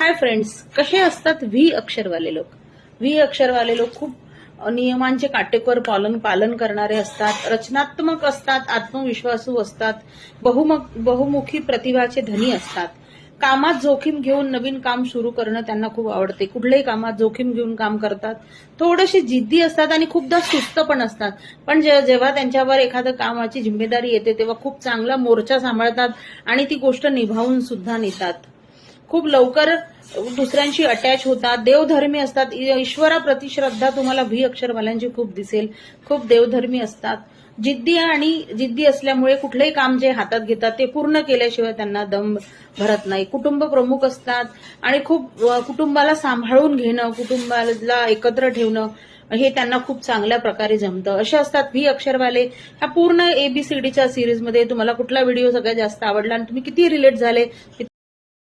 Hi friends कसे असतात V अक्षरवाले लोक? व्ही अक्षरवाले लोक खूप नियमांचे काटेकोर पालन पालन करणारे असतात रचनात्मक असतात आत्मविश्वासू असतात बहुमुखी प्रतिभाचे धनी असतात. कामात जोखीम घेऊन नवीन काम सुरू करणं त्यांना खूप आवडते. कुठल्याही कामात जोखीम घेऊन काम करतात. थोडेसे जिद्दी असतात आणि खूपदा सुस्त पण असतात. पण जे- जेव्हा त्यांच्यावर एखादं कामाची जिम्मेदारी येते तेव्हा खूप चांगला मोर्चा सांभाळतात आणि ती गोष्ट निभावून सुद्धा नेतात. खूप लवकर दुसऱ्यांशी अटॅच होतात. देवधर्मी असतात. ईश्वराप्रती श्रद्धा तुम्हाला व्ही अक्षरवाल्यांची खूप दिसेल. खूप देवधर्मी असतात. जिद्दी आणि जिद्दी असल्यामुळे कुठलंही काम जे हातात घेतात ते पूर्ण केल्याशिवाय त्यांना दम भरत नाही. कुटुंब प्रमुख असतात. आणि खूप कुटुंबाला सांभाळून घेणं कुटुंबाला एकत्र ठेवणं हे त्यांना खूप चांगल्या प्रकारे जमतं. असे असतात व्ही अक्षरवाले ह्या पूर्ण एबीसीडीच्या सिरीजमध्ये तुम्हाला कुठला व्हिडिओ सगळ्यात जास्त आवडला आणि तुम्ही किती रिलेट झाले